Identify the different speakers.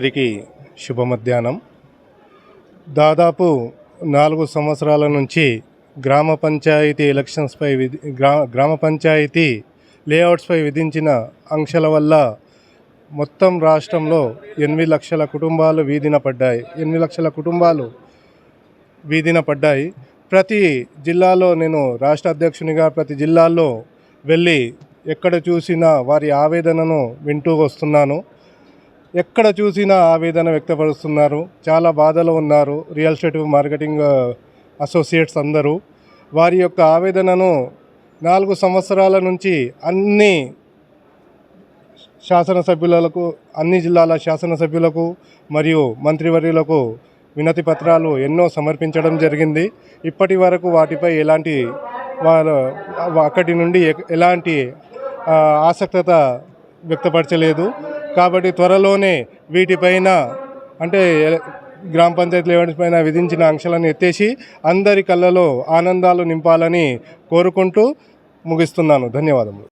Speaker 1: అందరికీ శుభ మధ్యాహ్నం దాదాపు నాలుగు సంవత్సరాల నుంచి గ్రామ పంచాయతీ ఎలక్షన్స్పై విధి గ్రా గ్రామ పంచాయతీ లేఅవుట్స్పై విధించిన ఆంక్షల వల్ల మొత్తం రాష్ట్రంలో ఎనిమిది లక్షల కుటుంబాలు వీధిన పడ్డాయి. ఎనిమిది లక్షల కుటుంబాలు వీధిన పడ్డాయి. ప్రతి జిల్లాలో నేను రాష్ట్ర అధ్యక్షునిగా ప్రతి జిల్లాల్లో వెళ్ళి ఎక్కడ చూసినా వారి ఆవేదనను వింటూ వస్తున్నాను. ఎక్కడ చూసినా ఆవేదన వ్యక్తపరుస్తున్నారు. చాలా బాధలో ఉన్నారు. రియల్ ఎస్టేట్ మార్కెటింగ్ అసోసియేట్స్ అందరూ. వారి యొక్క ఆవేదనను నాలుగు సంవత్సరాల నుంచి అన్ని శాసనసభ్యులకు అన్ని జిల్లాల శాసనసభ్యులకు మరియు మంత్రివర్యులకు వినతి పత్రాలు ఎన్నో సమర్పించడం జరిగింది. ఇప్పటి వరకు వాటిపై ఎలాంటి వాళ్ళ అక్కడి నుండి ఎలాంటి ఆసక్తత వ్యక్తపరచలేదు. కాబట్టి త్వరలోనే వీటిపైన అంటే గ్రామ పంచాయతీ లెవెల్స్ పైన విధించిన ఆంక్షలను ఎత్తేసి అందరి కళ్ళలో ఆనందాలు నింపాలని కోరుకుంటూ ముగిస్తున్నాను. ధన్యవాదములు.